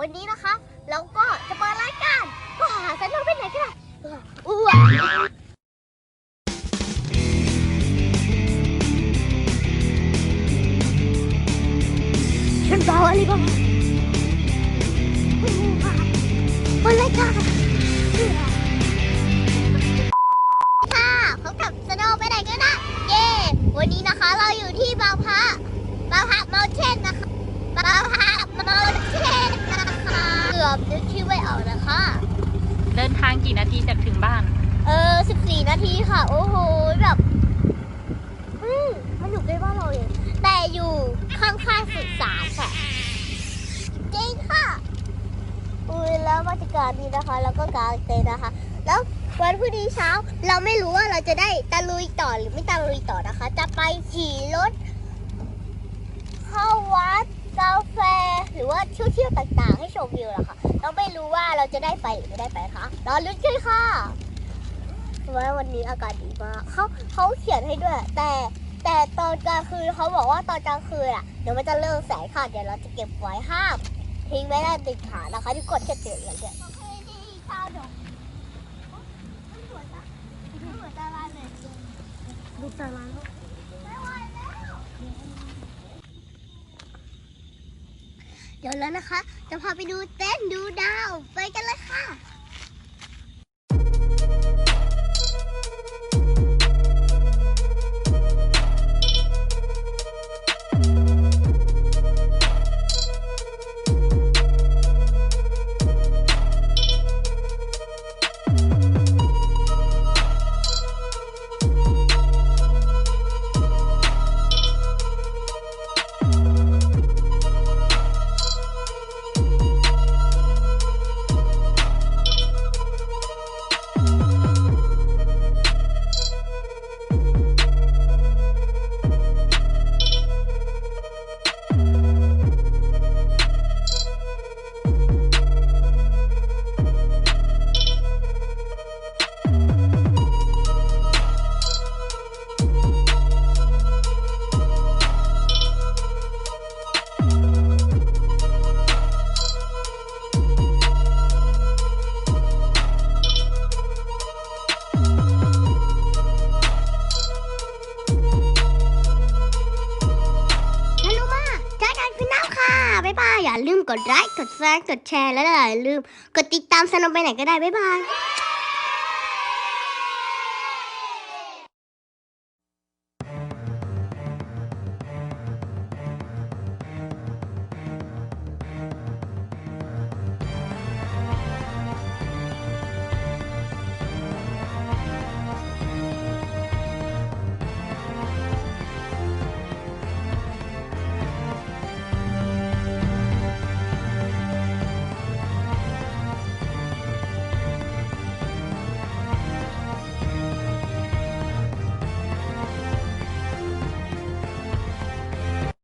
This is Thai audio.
วันนี้นะคะเราก็จะเปิดรายการก็หาสนุกไปไหนกันล่ะอ้วฉันบอกอะไรบ้างเปิดรายการ เดินทางกี่นาทีจากถึงบ้าน เออ14นาทีค่ะ โอ้โห แบบ อืมมันอยู่ใกล้บ้านเราเองแต่อยู่ข้างๆสุสานค่ะ จริงค่ะ อุ้ยแล้วบรรยากาศดีนะคะ แล้วก็กางเต็นท์นะคะ แล้ววันพรุ่งนี้เช้า เราไม่รู้ว่าเราจะได้ตะลุยต่อหรือไม่ตะลุยต่อนะคะ จะไปขี่รถเข้าวัดกาแฟ หรือว่า เที่ยวๆต่างๆ ให้ชมวิวนะคะเราไม่รู้ว่าเราจะได้ไปหรือไม่ได้ไปนะคะรอลุ้นกันค่ะว่าวันนี้อากาศดีมากเขาเขาเขียนให้ด้วย แต่แต่ตอนกลางคืนเขาบอกว่าตอนกลางคืนอะเดี๋ยวมันจะเลิกแสงค่ะเดี๋ยวเราจะเก็บไว้ห้ามทิ้งไว้ได้ติดขานะคะที่กดแค่เตือนอย่างเดียวดูตาราง เดี๋ยวแล้วนะคะ จะพาไปดูเต้นดูดาว ไปกันเลยค่ะ อย่าลืมกดไลค์ กดแชร์ กดแชร์ และอย่าลืม กดติดตามสนุกไปไหนก็ได้ บ๊ายบาย